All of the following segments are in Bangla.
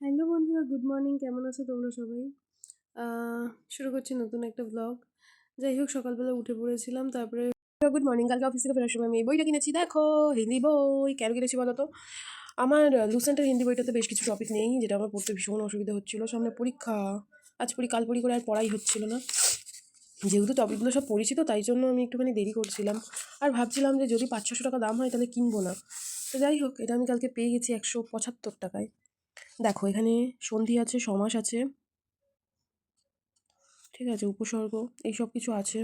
হ্যালো বন্ধুরা, গুড মর্নিং। কেমন আছো তোমরা সবাই? শুরু করছি নতুন একটা ব্লগ যাই হোক, সকালবেলা উঠে পড়েছিলাম, তারপরে গুড মর্নিং। কালকে অফিস থেকে ফেরার সময় আমি এই বইটা কিনেছি। দেখো, হিন্দি বই। কেন কিনেছি বলো তো? আমার লুসেন্টের হিন্দি বইটাতে বেশ কিছু টপিক নেই, যেটা আমার পড়তে ভীষণ অসুবিধা হচ্ছিল। সামনে পরীক্ষা। আজ পড়ি কাল পড়ি করে আর পড়াই হচ্ছিল না। যেহেতু টপিকগুলো সব পড়েছি তো, তাই জন্য আমি একটুখানি দেরি করছিলাম। আর ভাবছিলাম যে যদি পাঁচ ছশো টাকা দাম হয়, তাহলে কিনবো না। তো যাই হোক, এটা আমি কালকে পেয়ে গেছি একশো পঁচাত্তর টাকায়। দেখো, এখানে সন্ধি আছে, সমাস আছে। ঠিক আছে, উপসর্গ এই সব কিছু আছে।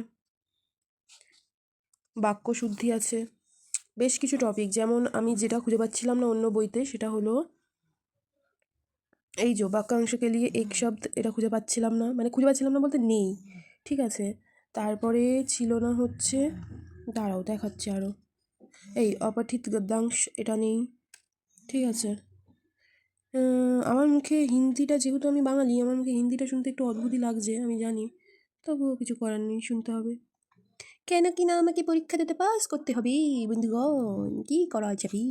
বাক্য শুদ্ধি আছে। বেশ কিছু টপিক যেমন আমি যেটা খুঁজে পাচ্ছিলাম না অন্য বইতে, সেটা হলো, এই যে বাক্যাংশকে নিয়ে এক শব্দ এটা খুঁজে পাচ্ছিলাম না মানে খুঁজে পাচ্ছিলাম না বলতে নেই। ঠিক আছে, তারপরে ছিল না হচ্ছে, দাঁড়াও, দেখাচ্ছে আরও এই অপাঠিত গদ্যাংশ, এটা নেই। ঠিক আছে আমার মুখে হিন্দিটা, যেহেতু আমি বাঙালি, আমার মুখে হিন্দিটা শুনতে একটু অদ্ভুতই লাগছে, আমি জানি। তবুও কিছু করার নেই, শুনতে হবে। কেন কি না আমাকে পরীক্ষা দিতে পাস করতে হবে? বন্ধুগণ, কী করা যাবে?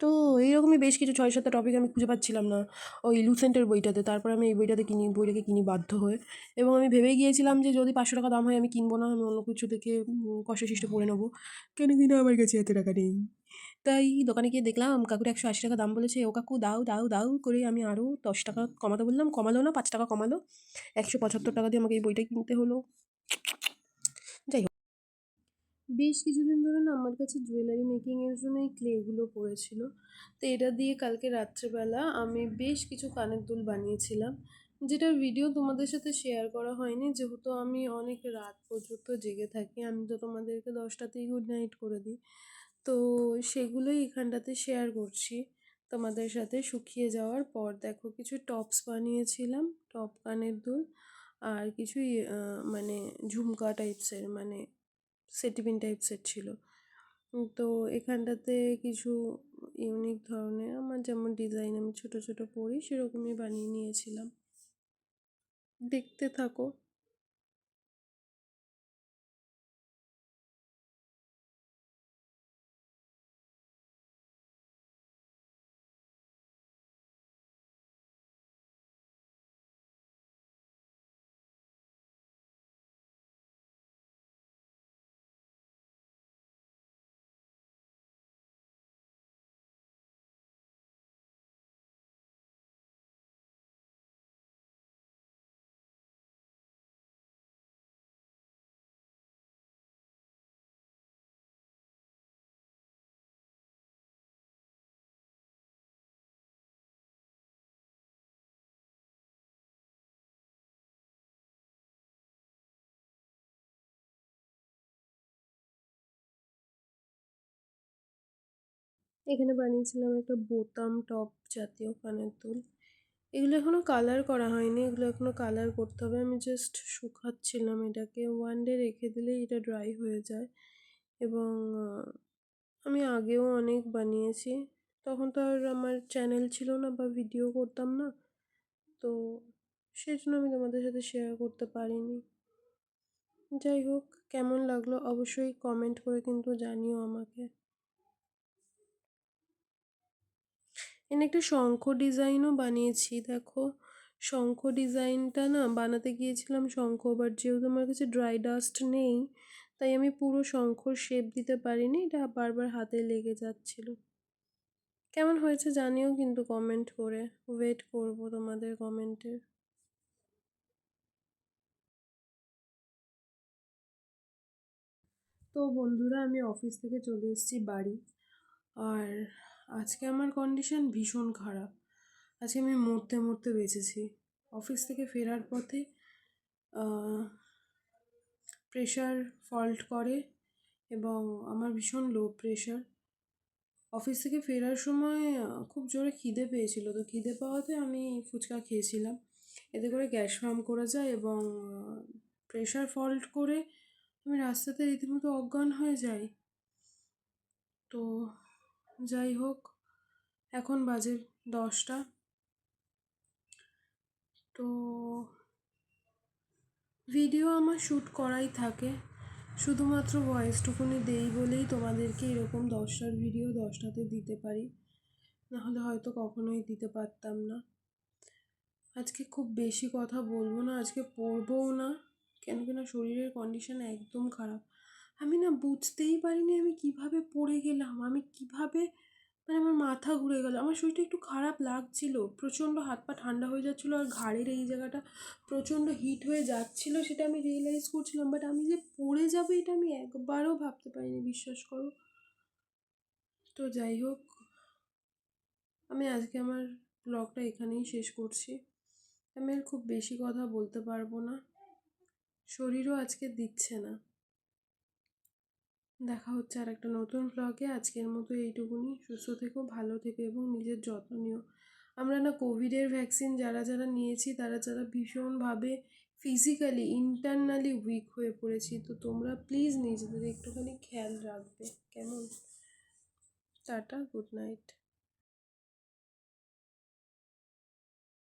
তো এইরকমই বেশ কিছু ছয় সাতটা টপিক আমি খুঁজে পাচ্ছিলাম না ওই লুসেন্টের বইটাতে। তারপর আমি এই বইটাতে কিনি, বইটাকে কিনি বাধ্য হয়ে। এবং আমি ভেবে গিয়েছিলাম যে যদি পাঁচশো টাকা দাম হয় আমি কিনবো না, আমি অন্য কিছু থেকে কষ্ট সৃষ্ট পড়ে নেব। কেন কিনা আমার কাছে এত টাকা নেই। তাই দোকানে গিয়ে দেখলাম, কাকুর একশো আশি টাকা দাম বলেছে, ও কাকু, দাও দাও দাও করে আমি আরও দশ টাকা কমাতে বললাম, কমালো না, পাঁচ টাকা কমালো, একশো পঁচাত্তর টাকা দিয়ে আমাকে এই বইটা কিনতে হলো। যাই হোক। বেশ কিছুদিন ধরে না আমার কাছে জুয়েলারি মেকিংয়ের জন্য এই ক্লেগুলো পড়েছিল। তো এটা দিয়ে কালকে রাত্রেবেলা আমি বেশ কিছু কানের দুল বানিয়েছিলাম, যেটার ভিডিও তোমাদের সাথে শেয়ার করা হয়নি। যেহেতু আমি অনেক রাত পর্যন্ত জেগে থাকি, আমি তো তোমাদেরকে দশটাতেই গুড নাইট করে দিই। তো সেগুলোই এখানটাতে শেয়ার করছি। তোমাদের সাথে শুকিয়ে যাওয়ার পর দেখো কিছু টপস বানিয়েছিলাম টপ কানের দুল আর কিছু ইয়ে, মানে ঝুমকা টাইপসের মানে সেটিপিন টাইপসের ছিল। তো এখানটাতে কিছু ইউনিক ধরনের আমার যেমন ডিজাইন আমি ছোট ছোট পরি সেরকমই বানিয়ে নিয়েছিলাম। দেখতে থাকো। এখানে বানিয়েছিলাম একটা বোতাম টপ জাতীয় কানের দুল। এগুলো এখনও কালার করা হয়নি, এগুলো এখনও কালার করতে হবে। আমি জাস্ট শুকাচ্ছিলাম এটাকে। ওয়ান ডে রেখে দিলেই এটা ড্রাই হয়ে যায়। এবং আমি আগেও অনেক বানিয়েছি। তখন তো আর আমার চ্যানেল ছিল না বা ভিডিও করতাম না। তো সেই জন্য আমি তোমাদের সাথে শেয়ার করতে পারিনি। যাই হোক, কেমন লাগল অবশ্যই কমেন্ট করে কিন্তু জানিও আমাকে। এখানে একটা শঙ্খ ডিজাইনও বানিয়েছি, দেখো। শঙ্খ ডিজাইনটা না, বানাতে গিয়েছিলাম শঙ্খ বাট যেহেতু আমার কাছে ড্রাই ডাস্ট নেই, তাই আমি পুরো শঙ্খর শেপ দিতে পারিনি, এটা বারবার হাতে লেগে যাচ্ছিল। কেমন হয়েছে জানিও কিন্তু কমেন্ট করে। ওয়েট করব তোমাদের কমেন্টের তো বন্ধুরা, আমি অফিস থেকে চলে এসেছি বাড়ি। আর আজকে আমার কন্ডিশন ভীষণ খারাপ। আজকে আমি মরতে মরতে বেঁচেছি। অফিস থেকে ফেরার পথে প্রেশার ফল্ট করে এবং আমার ভীষণ লো প্রেশার অফিস থেকে ফেরার সময় খুব জোরে খিদে পেয়েছিল। তো খিদে পাওয়াতে আমি ফুচকা খেয়েছিলাম। এতে করে গ্যাস ফার্ম করে যায় এবং প্রেশার ফল্ট করে আমি রাস্তাতে রীতিমতো অজ্ঞান হয়ে যাই। তো যাই হোক এখন বাজে দশটা। তো ভিডিও আমার শ্যুট করাই থাকে। শুধুমাত্র ভয়েসটুকুনি দেই বলেই তোমাদেরকে এরকম দশটার ভিডিও দশটাতে দিতে পারি। নাহলে হয়তো কখনোই দিতে পারতাম না। আজকে খুব বেশি কথা বলব না, আজকে পড়বও না কেন কি না শরীরের কন্ডিশন একদম খারাপ। আমি না বুঝতেই পারিনি আমি কীভাবে পড়ে গেলাম, আমি কীভাবে মানে আমার মাথা ঘুরে গেল। আমার শরীরটা একটু খারাপ লাগছিল। প্রচণ্ড হাত পা ঠান্ডা হয়ে যাচ্ছিল আর ঘাড়ের এই জায়গাটা প্রচণ্ড হিট হয়ে যাচ্ছিল সেটা আমি রিয়েলাইজ করছিলাম। বাট আমি যে পড়ে যাব এটা আমি একবারও ভাবতে পারিনি, বিশ্বাস করো। তো যাই হোক, আমি আজকে আমার ব্লগটা এখানেই শেষ করছি। আমি আর খুব বেশি কথা বলতে পারব না। শরীরও আজকে দিচ্ছে না। দেখা হচ্ছে আর একটা নতুন ব্লগে আজকের মতো এইটুকুনি। সুস্থ থেকো, ভালো থেকো এবং নিজের যত্ন নিও। আমরা না কোভিডের ভ্যাকসিন যারা যারা নিয়েছি, তারা যারা ভীষণভাবে ফিজিক্যালি ইন্টারনালি উইক হয়ে পড়েছি, তো তোমরা প্লিজ নিজেদের একটুখানি খেয়াল রাখবে। কেমন? Tata good night